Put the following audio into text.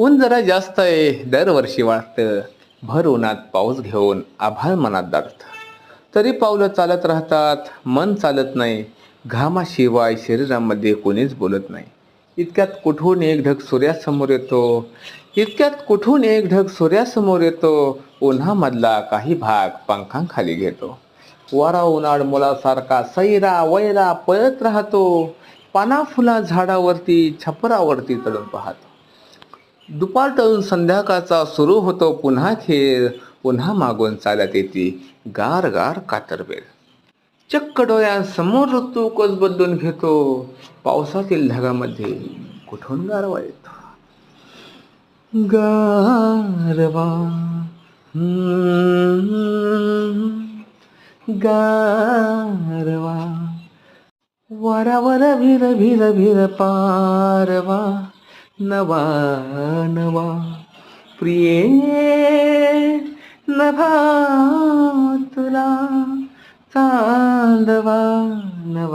ऊन जरा जास्त आहे दरवर्षी वाटतं भर उन्हात पाऊस घेऊन आभाळ मनात दाटतं तरी पावलं चालत राहतात मन चालत नाही. घामाशिवाय शरीरामध्ये कोणीच बोलत नाही. इतक्यात कुठून एक ढग सूर्यासमोर येतो? इतक्यात कुठून एक ढग सूर्यासमोर येतो? उन्हामधला काही भाग पंखांखाली घेतो. वारा उन्हाळ मुलासारखा सैरा वैरा पळत राहतो. पाना फुला झाडावरती छपरावरती चढून पाहतो. दुपार टळून संध्याकाळचा सुरू होतो पुन्हा खेळ. पुन्हा मागून चालत येते गार गार कातरबेल. चक्क डोळ्यांसमोर ऋतू कोस बदलून घेतो. पावसातील ढगामध्ये कुठून गारवा. येतो गारवा. गारवा वरावर भिर भिर भिर पारवा. नवा नवा प्रिये नभा तुला चांदवा नवा.